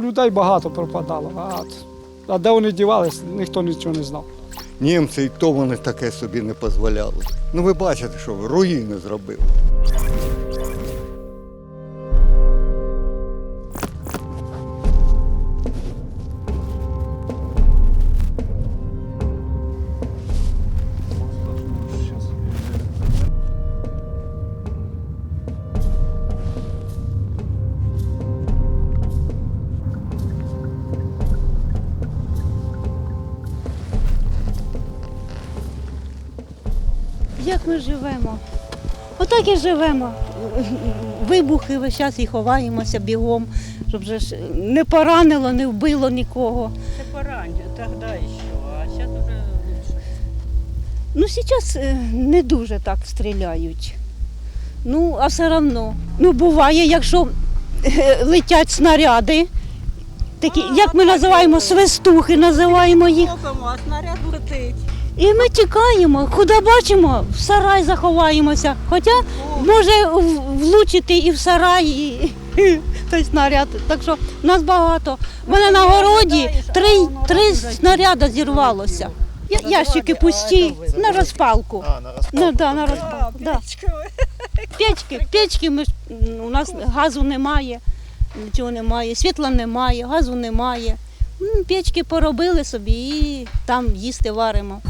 Людей багато пропадало, багато. А де вони дівались, ніхто нічого не знав. Німці і то вони таке собі не дозволяли. Ну ви бачите, що руїни зробили. Ми живемо? Отак і живемо. Вибухи весь час і ховаємося бігом, щоб же ж не поранило, не вбило нікого. Це пораньше, тогда еще, а сейчас уже лучше. Ну, зараз е, не дуже так стріляють. Ну, а все одно. Ну, буває, якщо е, летять снаряди, такі, А, як ми називаємо, свистухи, називаємо їх. А снаряд летить. І ми тікаємо, куди бачимо, в сарай заховаємося. Хоча може влучити і в сарай, і той снаряд. Так що нас багато. У мене на городі три, три снаряди зірвалося. Я- Ящики пусті на розпалку. А, на розпалку. Ну, да, на розпалку. Да. Печки, печки ми ж, у нас газу немає, нічого немає, світла немає, газу немає. М, Печки поробили собі і там їсти варимо.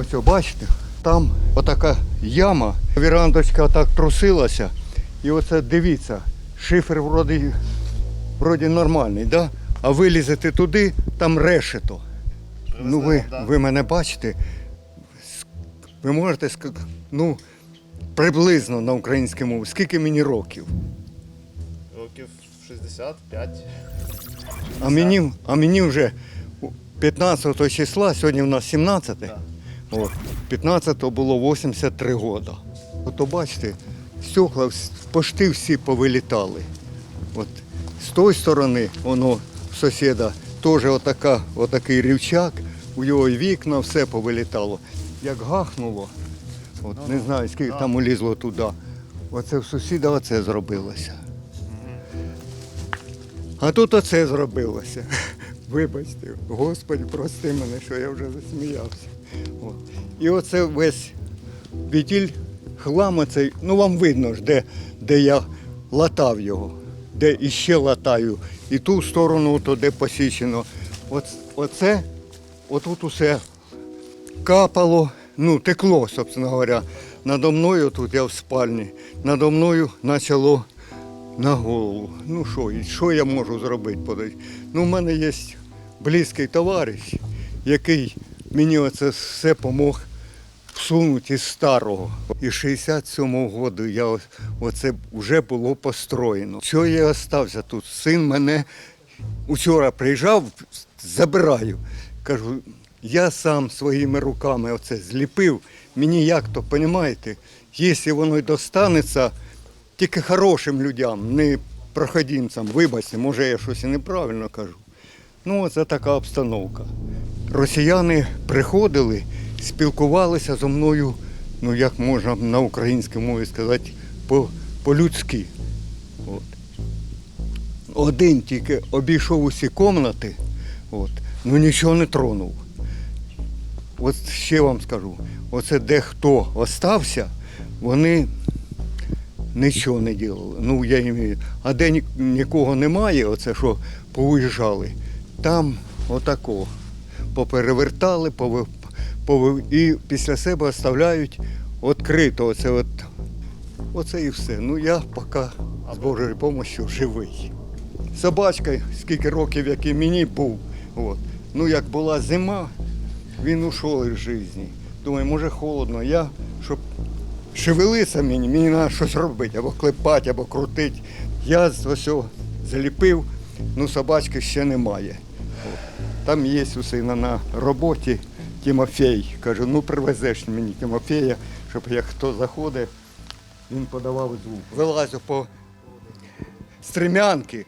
Ось о, бачите, там отака яма, вірандочка так трусилася. І оце дивіться, шифер вроді, вроді нормальний, да? а вилізете туди, там решето. Ну ви, да. ви мене бачите, ви можете ну, приблизно на українській мові, скільки мені років? Років 65. А мені, а мені вже 15 числа, сьогодні в нас 17. Да. От, 15 було 83 роки. Ото бачите, стекла почти всі повилітали. От, з тої сторони, воно сусіда теж отака, отакий рівчак, у його вікна все повилітало. Як гахнуло, от, не знаю, скільки там улізло туди. Оце в сусіда оце зробилося. А тут оце зробилося. Вибачте, Господи, прости мене, що я вже засміявся. От. І оце весь відділь хлам оцей, ну вам видно ж, де, де я латав його, де іще латаю. І ту сторону, то де посічено. От, оце, отут усе капало, ну, текло, собственно говоря. Надо мною тут я в спальні, надо мною почало на голову. Ну що, і що я можу зробити? Ну, в мене є близький товариш, який мені оце все помог всунути із старого. І 67-го року я оце вже було построєно. Що я остався тут? Син мене учора приїжджав, забираю. Кажу, я сам своїми руками оце зліпив. Мені як то, розумієте, якщо воно й достанеться, тільки хорошим людям, не проходимцям. Вибачте, може я щось і неправильно кажу. Ну, це така обстановка. Росіяни приходили, спілкувалися зі мною, ну як можна на українській мові сказати, по- по-людськи. От. Один тільки обійшов усі кімнати, от, ну нічого не тронув. От ще вам скажу, оце де хто остався, вони нічого не робили. Ну, я імею. А де нікого немає, оце що повиїжджали, там отако. Поперевертали, пови, пови, і після себе оставляють відкрито. Оце, от, оце і все. Ну я поки з Божою допомогою живий. Собачка, скільки років, як і мені був. От. Ну як була зима, він ушов із житті. Думаю, може холодно. Я, щоб шевелиться мені, мені треба щось робити, або клепати, або крутити. Я з ось цього заліпив, ну собачки ще немає. Там є у сина на роботі Тимофей. Кажу, ну привезеш мені Тимофея, щоб як хто заходить, він подавав звук. Вилазю по стремянки,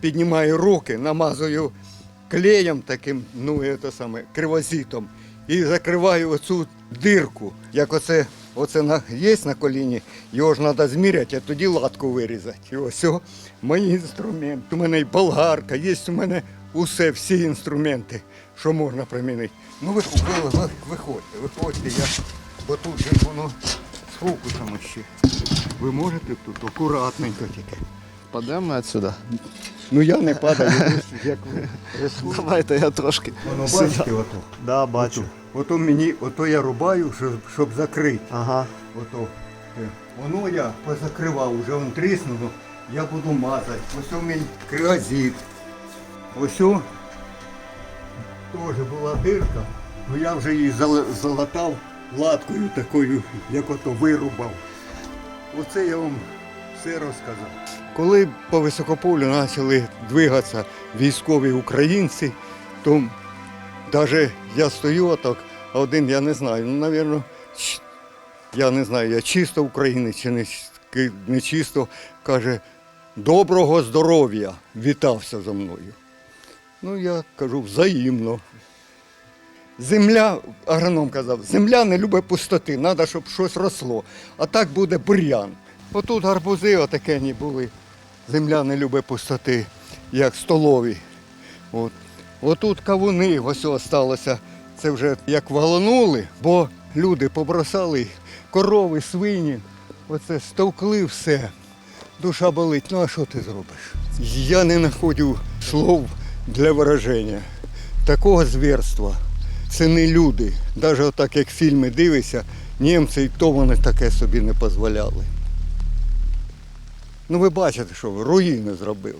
піднімаю руки, намазую клеєм таким, ну це саме, кривозітом, і закриваю оцю дирку. Як оце, оце на, є на коліні, його ж треба зміряти, а тоді латку вирізати. І ось о, мої інструменти. У мене і болгарка, є у мене усе, всі інструменти, що можна примінити. Ну ви, ви, ви виходьте, виходьте, я, бо тут же воно з фокусом ще. Ви можете тут акуратненько тільки. Падемо ми відсюди. Ну я не падаю, як ви рисуєте. Давайте я трошки. Воно бачите ото? Да, бачу. Ото мені, ото я рубаю, щоб, щоб закрити. Ага. Ото. Е, Воно я позакривав, вже он тріснуло, я буду мазати. Ось у мій криозит. Ось теж була дирка, ну я вже її залатав латкою такою, як ото вирубав. Оце я вам все розказав. Коли по високополю почали двигатися військові українці, то навіть я стою отак, а один я не знаю, ну, мабуть, я не знаю, я чисто українець чи не, не чисто, каже, доброго здоров'я, вітався зі мною. Ну, я кажу, взаємно. Земля, агроном казав, земля не любить пустоти, треба, щоб щось росло. А так буде бур'ян. Отут гарбузи отакені були. Земля не любить пустоти, як столові. От. Отут кавуни, ось осталося. Це вже як валанули, бо люди побросали корови, свині. Оце стовкли все. Душа болить. Ну а що ти зробиш? Я не знаходжу слов для вираження. Такого звірства. Це не люди. Навіть отак, як фільми дивишся, німці і то вони таке собі не дозволяли. Ну ви бачите, що руїни зробили.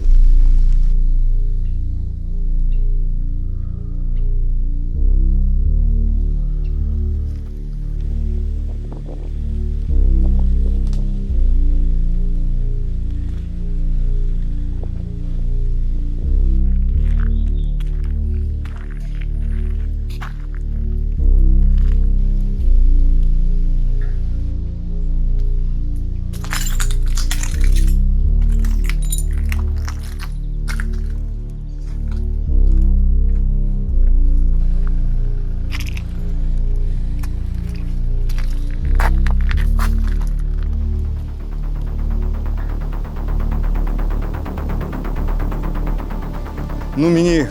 Ну мені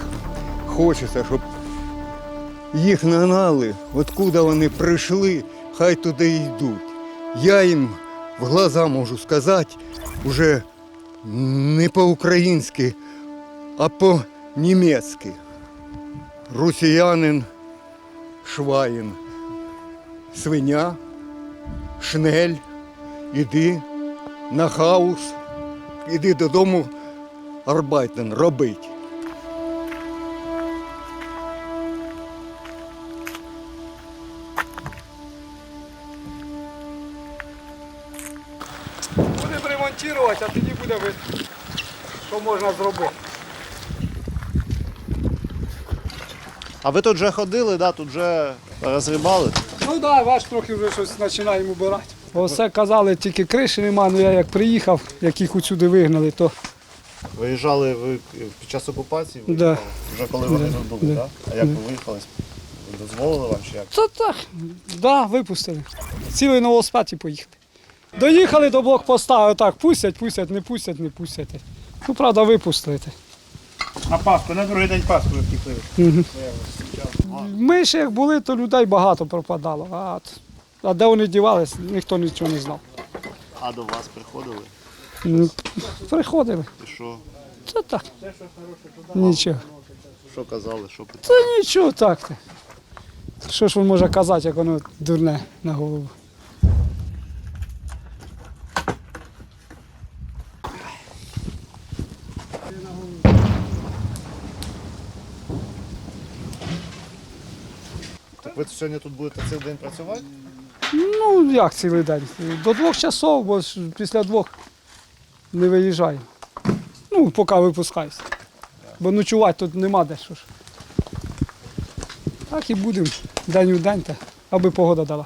хочеться, щоб їх нагнали, откуда вони прийшли, хай туди йдуть. Я їм в глаза можу сказати уже не по-українськи, а по-німецьки. Росіянин, шваїн, свиня, шнель, іди на хаус, іди додому арбайтен робить. Ремонтувати, а тоді буде видно, що можна зробити. А ви тут вже ходили, да? тут вже розрібали? Ну так, да, ваш трохи вже щось починаємо убирати. Оце казали, тільки криші нема, ну я як приїхав, як їх усюди вигнали, то Виїжджали ви під час окупації? Да. виїхали? Вже коли вони Да. тут були, Да. так? А як ви виїхали? Дозволили вам чи як? Та так, да, випустили. Цілий новоспад і поїхали. Доїхали до блокпоста, отак, пустять, пустять, не пустять, не пустять. Ну, правда, випустили. На Пасху, на другий день втекли. Угу. Ми ще як були, то людей багато пропадало. А, а де вони дівались, ніхто нічого не знав. А до вас приходили? Ну, Приходили. І що? Це так. Нічого. Що казали, що Та нічого так. Що ж він може казати, як воно дурне на голову. Так сьогодні тут будете цілий день працювати? Ну, як цілий день? До двох часов, бо після двох не виїжджаю. Ну, поки випускаюся. Бо ночувати тут нема де що ж. Так і будемо день у день, аби погода дала.